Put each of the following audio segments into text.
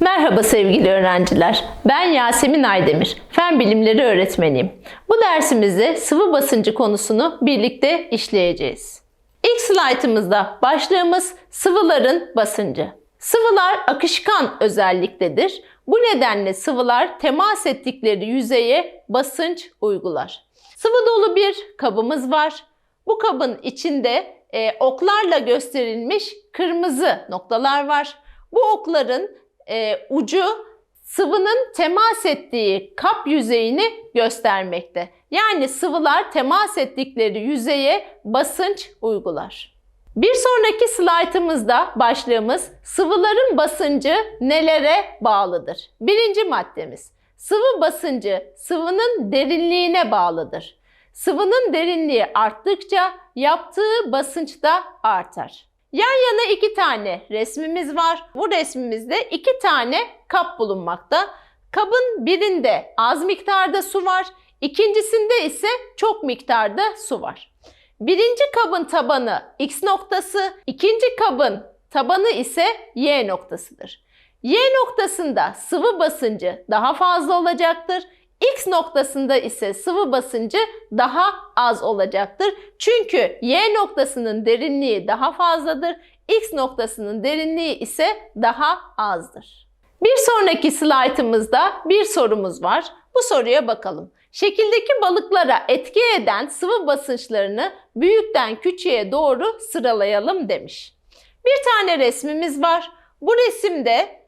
Merhaba sevgili öğrenciler. Ben Yasemin Aydemir. Fen bilimleri öğretmeniyim. Bu dersimizde sıvı basıncı konusunu birlikte işleyeceğiz. İlk slaytımızda başlığımız sıvıların basıncı. Sıvılar akışkan özelliktedir. Bu nedenle sıvılar temas ettikleri yüzeye basınç uygular. Sıvı dolu bir kabımız var. Bu kabın içinde e, oklarla gösterilmiş kırmızı noktalar var. Bu okların e, ucu sıvının temas ettiği kap yüzeyini göstermekte. Yani sıvılar temas ettikleri yüzeye basınç uygular. Bir sonraki slaytımızda başlığımız sıvıların basıncı nelere bağlıdır? Birinci maddemiz sıvı basıncı sıvının derinliğine bağlıdır. Sıvının derinliği arttıkça yaptığı basınç da artar. Yan yana iki tane resmimiz var. Bu resmimizde iki tane kap bulunmakta. Kabın birinde az miktarda su var. İkincisinde ise çok miktarda su var. Birinci kabın tabanı X noktası, ikinci kabın tabanı ise Y noktasıdır. Y noktasında sıvı basıncı daha fazla olacaktır. X noktasında ise sıvı basıncı daha az olacaktır. Çünkü Y noktasının derinliği daha fazladır. X noktasının derinliği ise daha azdır. Bir sonraki slaytımızda bir sorumuz var. Bu soruya bakalım. Şekildeki balıklara etki eden sıvı basınçlarını büyükten küçüğe doğru sıralayalım demiş. Bir tane resmimiz var. Bu resimde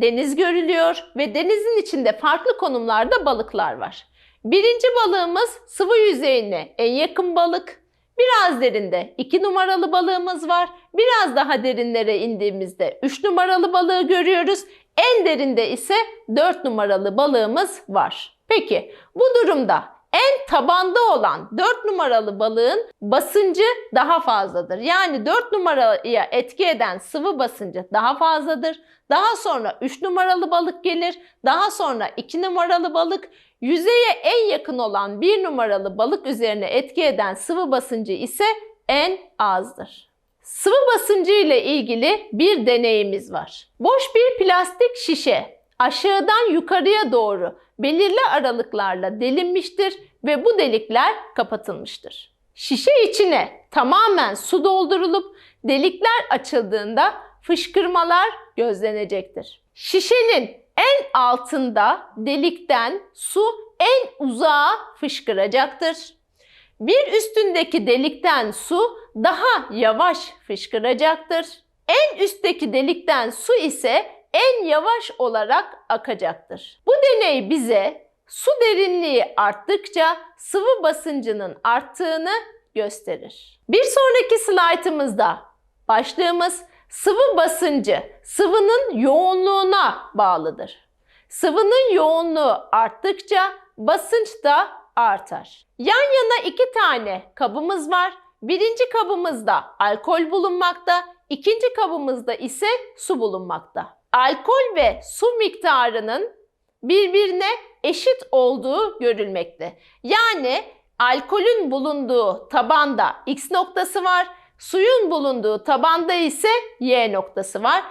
deniz görülüyor ve denizin içinde farklı konumlarda balıklar var. Birinci balığımız sıvı yüzeyine en yakın balık. Biraz derinde 2 numaralı balığımız var. Biraz daha derinlere indiğimizde 3 numaralı balığı görüyoruz. En derinde ise 4 numaralı balığımız var. Peki bu durumda en tabanda olan 4 numaralı balığın basıncı daha fazladır. Yani 4 numaraya etki eden sıvı basıncı daha fazladır. Daha sonra 3 numaralı balık gelir. Daha sonra 2 numaralı balık. Yüzeye en yakın olan 1 numaralı balık üzerine etki eden sıvı basıncı ise en azdır. Sıvı basıncı ile ilgili bir deneyimiz var. Boş bir plastik şişe aşağıdan yukarıya doğru belirli aralıklarla delinmiştir ve bu delikler kapatılmıştır. Şişe içine tamamen su doldurulup delikler açıldığında fışkırmalar gözlenecektir. Şişenin en altında delikten su en uzağa fışkıracaktır. Bir üstündeki delikten su daha yavaş fışkıracaktır. En üstteki delikten su ise en yavaş olarak akacaktır. Bu deney bize su derinliği arttıkça sıvı basıncının arttığını gösterir. Bir sonraki slaytımızda başlığımız sıvı basıncı sıvının yoğunluğuna bağlıdır. Sıvının yoğunluğu arttıkça basınç da artar. Yan yana iki tane kabımız var. Birinci kabımızda alkol bulunmakta, ikinci kabımızda ise su bulunmakta. Alkol ve su miktarının birbirine eşit olduğu görülmekte. Yani alkolün bulunduğu tabanda X noktası var, suyun bulunduğu tabanda ise Y noktası var.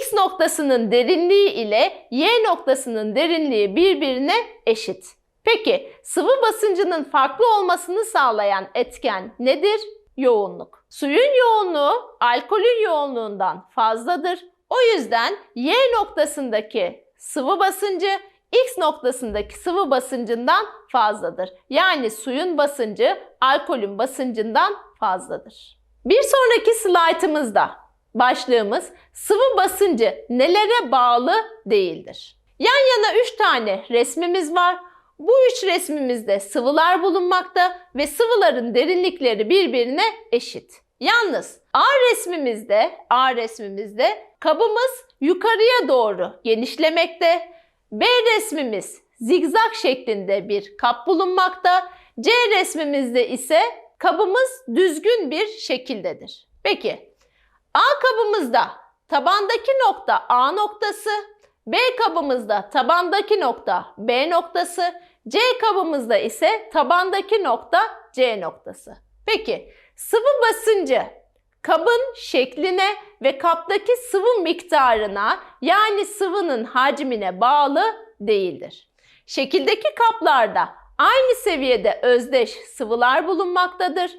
X noktasının derinliği ile Y noktasının derinliği birbirine eşit. Peki sıvı basıncının farklı olmasını sağlayan etken nedir? Yoğunluk. Suyun yoğunluğu alkolün yoğunluğundan fazladır. O yüzden Y noktasındaki sıvı basıncı X noktasındaki sıvı basıncından fazladır. Yani suyun basıncı alkolün basıncından fazladır. Bir sonraki slaytımızda başlığımız sıvı basıncı nelere bağlı değildir. Yan yana 3 tane resmimiz var. Bu üç resmimizde sıvılar bulunmakta ve sıvıların derinlikleri birbirine eşit. Yalnız A resmimizde, A resmimizde kabımız yukarıya doğru genişlemekte. B resmimiz zigzag şeklinde bir kap bulunmakta. C resmimizde ise kabımız düzgün bir şekildedir. Peki A kabımızda tabandaki nokta A noktası, B kabımızda tabandaki nokta B noktası, C kabımızda ise tabandaki nokta C noktası. Peki sıvı basıncı kabın şekline ve kaptaki sıvı miktarına yani sıvının hacmine bağlı değildir. Şekildeki kaplarda aynı seviyede özdeş sıvılar bulunmaktadır.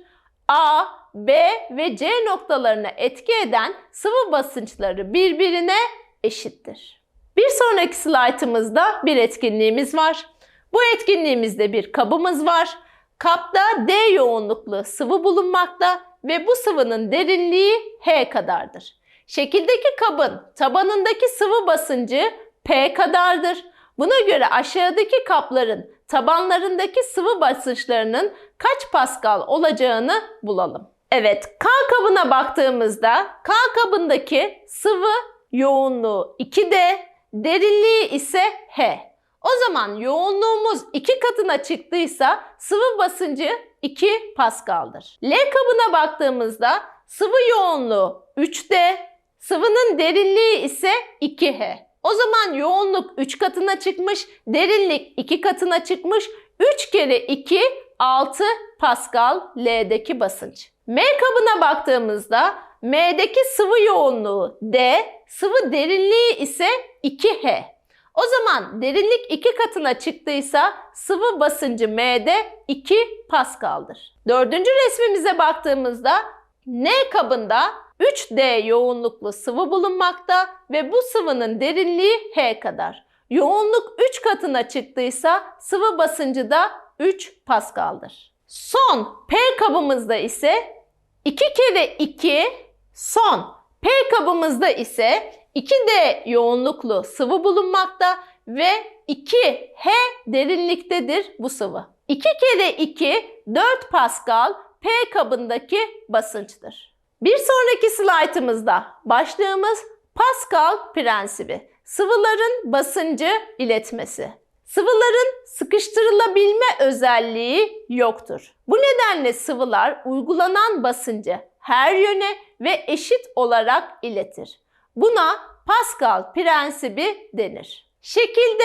A, B ve C noktalarına etki eden sıvı basınçları birbirine eşittir. Bir sonraki slaytımızda bir etkinliğimiz var. Bu etkinliğimizde bir kabımız var. Kapta D yoğunluklu sıvı bulunmakta ve bu sıvının derinliği H kadardır. Şekildeki kabın tabanındaki sıvı basıncı P kadardır. Buna göre aşağıdaki kapların tabanlarındaki sıvı basınçlarının kaç Pascal olacağını bulalım. Evet, K kabına baktığımızda K kabındaki sıvı yoğunluğu 2D, derinliği ise H. O zaman yoğunluğumuz iki katına çıktıysa sıvı basıncı 2 Pascal'dır. L kabına baktığımızda sıvı yoğunluğu 3D, sıvının derinliği ise 2H. O zaman yoğunluk 3 katına çıkmış, derinlik 2 katına çıkmış. 3 kere 2 6 Pascal L'deki basınç. M kabına baktığımızda M'deki sıvı yoğunluğu D, sıvı derinliği ise 2H. O zaman derinlik 2 katına çıktıysa sıvı basıncı M'de 2 Pascal'dır. Dördüncü resmimize baktığımızda N kabında 3D yoğunluklu sıvı bulunmakta ve bu sıvının derinliği H kadar. Yoğunluk 3 katına çıktıysa sıvı basıncı da 3 Pascal'dır. Son P kabımızda ise 2 kere 2 son P kabımızda ise 2D yoğunluklu sıvı bulunmakta ve 2H derinliktedir bu sıvı. 2 kere 2 4 Pascal P kabındaki basınçtır. Bir sonraki slaytımızda başlığımız Pascal prensibi. Sıvıların basıncı iletmesi. Sıvıların sıkıştırılabilme özelliği yoktur. Bu nedenle sıvılar uygulanan basıncı her yöne ve eşit olarak iletir. Buna Pascal prensibi denir. Şekilde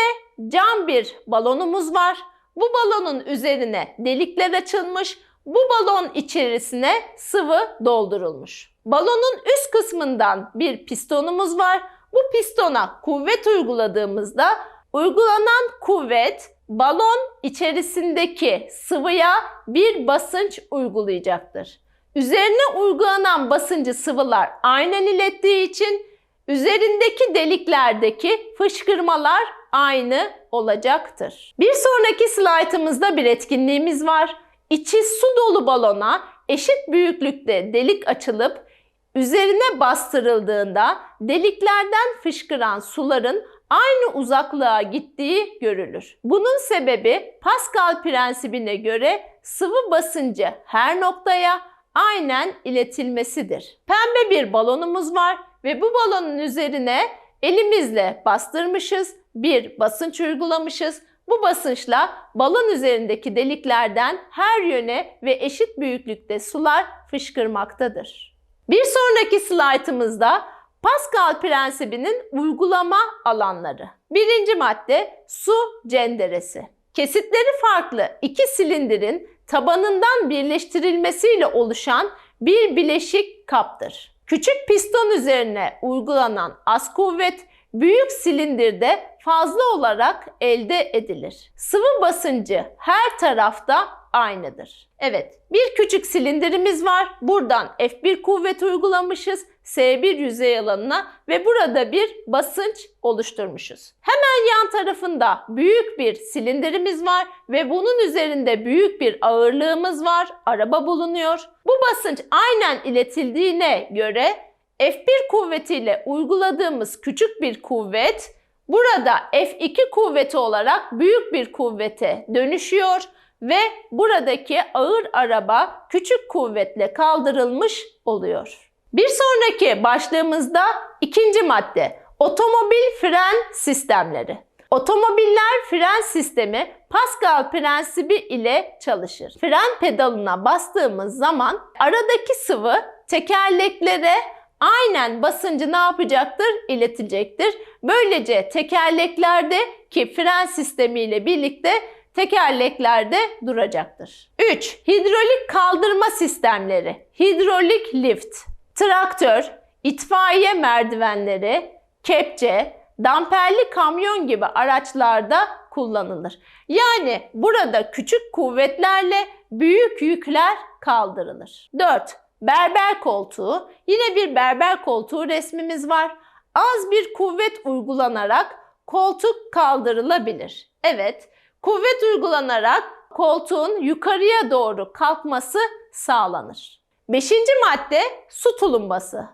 cam bir balonumuz var. Bu balonun üzerine delikler açılmış. Bu balon içerisine sıvı doldurulmuş. Balonun üst kısmından bir pistonumuz var. Bu pistona kuvvet uyguladığımızda uygulanan kuvvet balon içerisindeki sıvıya bir basınç uygulayacaktır. Üzerine uygulanan basıncı sıvılar aynen ilettiği için üzerindeki deliklerdeki fışkırmalar aynı olacaktır. Bir sonraki slaytımızda bir etkinliğimiz var. İçi su dolu balona eşit büyüklükte delik açılıp üzerine bastırıldığında deliklerden fışkıran suların aynı uzaklığa gittiği görülür. Bunun sebebi Pascal prensibine göre sıvı basıncı her noktaya aynen iletilmesidir. Pembe bir balonumuz var ve bu balonun üzerine elimizle bastırmışız, bir basınç uygulamışız. Bu basınçla balon üzerindeki deliklerden her yöne ve eşit büyüklükte sular fışkırmaktadır. Bir sonraki slaytımızda Pascal prensibinin uygulama alanları. Birinci madde su cenderesi. Kesitleri farklı iki silindirin tabanından birleştirilmesiyle oluşan bir bileşik kaptır. Küçük piston üzerine uygulanan az kuvvet büyük silindirde fazla olarak elde edilir. Sıvı basıncı her tarafta aynıdır. Evet, bir küçük silindirimiz var. Buradan F1 kuvvet uygulamışız S1 yüzey alanına ve burada bir basınç oluşturmuşuz. Hemen yan tarafında büyük bir silindirimiz var ve bunun üzerinde büyük bir ağırlığımız var. Araba bulunuyor. Bu basınç aynen iletildiğine göre F1 kuvvetiyle uyguladığımız küçük bir kuvvet burada F2 kuvveti olarak büyük bir kuvvete dönüşüyor ve buradaki ağır araba küçük kuvvetle kaldırılmış oluyor. Bir sonraki başlığımızda ikinci madde otomobil fren sistemleri. Otomobiller fren sistemi Pascal prensibi ile çalışır. Fren pedalına bastığımız zaman aradaki sıvı tekerleklere aynen basıncı ne yapacaktır? İletecektir. Böylece tekerleklerde ki fren sistemiyle birlikte tekerleklerde duracaktır. 3. Hidrolik kaldırma sistemleri. Hidrolik lift. traktör, itfaiye merdivenleri, kepçe, damperli kamyon gibi araçlarda kullanılır. Yani burada küçük kuvvetlerle büyük yükler kaldırılır. 4. Berber koltuğu. Yine bir berber koltuğu resmimiz var. Az bir kuvvet uygulanarak koltuk kaldırılabilir. Evet, kuvvet uygulanarak koltuğun yukarıya doğru kalkması sağlanır. Beşinci madde su tulumbası.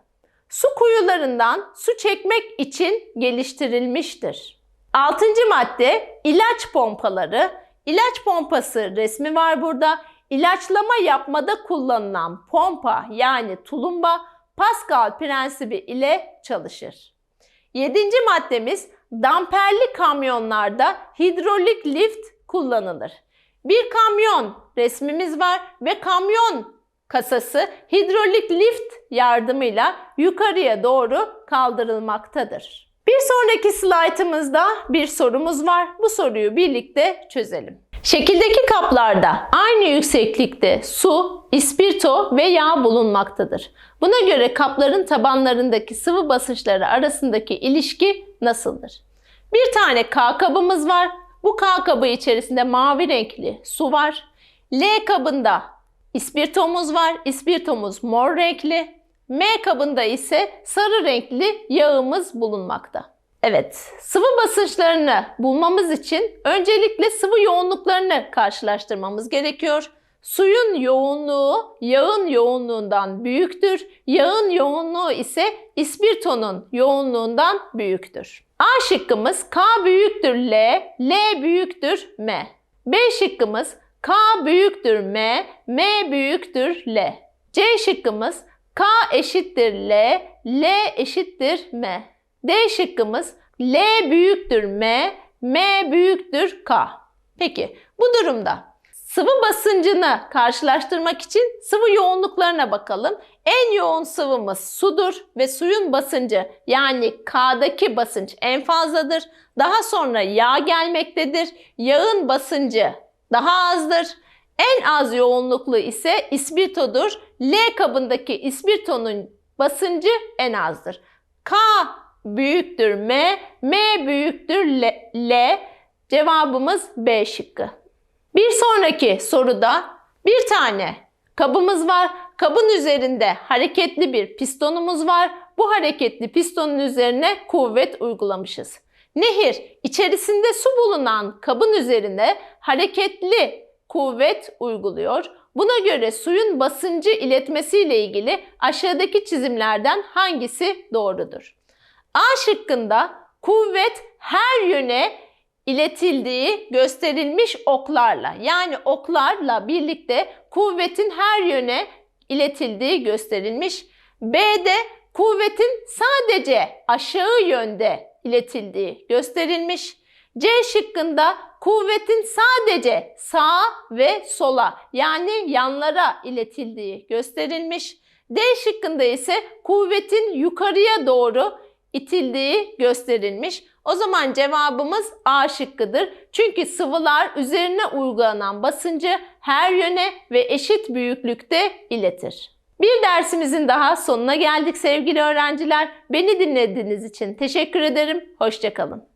Su kuyularından su çekmek için geliştirilmiştir. Altıncı madde ilaç pompaları. İlaç pompası resmi var burada. İlaçlama yapmada kullanılan pompa yani tulumba Pascal prensibi ile çalışır. Yedinci maddemiz damperli kamyonlarda hidrolik lift kullanılır. Bir kamyon resmimiz var ve kamyon kasası hidrolik lift yardımıyla yukarıya doğru kaldırılmaktadır. Bir sonraki slaytımızda bir sorumuz var. Bu soruyu birlikte çözelim. Şekildeki kaplarda aynı yükseklikte su, ispirto ve yağ bulunmaktadır. Buna göre kapların tabanlarındaki sıvı basınçları arasındaki ilişki nasıldır? Bir tane K kabımız var. Bu K kabı içerisinde mavi renkli su var. L kabında ispirtomuz var. İspirtomuz mor renkli. M kabında ise sarı renkli yağımız bulunmakta. Evet, sıvı basınçlarını bulmamız için öncelikle sıvı yoğunluklarını karşılaştırmamız gerekiyor. Suyun yoğunluğu yağın yoğunluğundan büyüktür. Yağın yoğunluğu ise ispirtonun yoğunluğundan büyüktür. A şıkkımız K büyüktür L, L büyüktür M. B şıkkımız K büyüktür M, M büyüktür L. C şıkkımız K eşittir L, L eşittir M. D şıkkımız L büyüktür M, M büyüktür K. Peki bu durumda sıvı basıncını karşılaştırmak için sıvı yoğunluklarına bakalım. En yoğun sıvımız sudur ve suyun basıncı yani K'daki basınç en fazladır. Daha sonra yağ gelmektedir. Yağın basıncı daha azdır. En az yoğunluklu ise ispirtodur. L kabındaki ispirtonun basıncı en azdır. K büyüktür M, M büyüktür L. L. Cevabımız B şıkkı. Bir sonraki soruda bir tane kabımız var. Kabın üzerinde hareketli bir pistonumuz var. Bu hareketli pistonun üzerine kuvvet uygulamışız. Nehir içerisinde su bulunan kabın üzerine hareketli kuvvet uyguluyor. Buna göre suyun basıncı iletmesiyle ilgili aşağıdaki çizimlerden hangisi doğrudur? A şıkkında kuvvet her yöne iletildiği gösterilmiş oklarla yani oklarla birlikte kuvvetin her yöne iletildiği gösterilmiş. B'de kuvvetin sadece aşağı yönde iletildiği gösterilmiş. C şıkkında kuvvetin sadece sağa ve sola yani yanlara iletildiği gösterilmiş. D şıkkında ise kuvvetin yukarıya doğru itildiği gösterilmiş. O zaman cevabımız A şıkkıdır. Çünkü sıvılar üzerine uygulanan basıncı her yöne ve eşit büyüklükte iletir. Bir dersimizin daha sonuna geldik sevgili öğrenciler. Beni dinlediğiniz için teşekkür ederim. Hoşçakalın.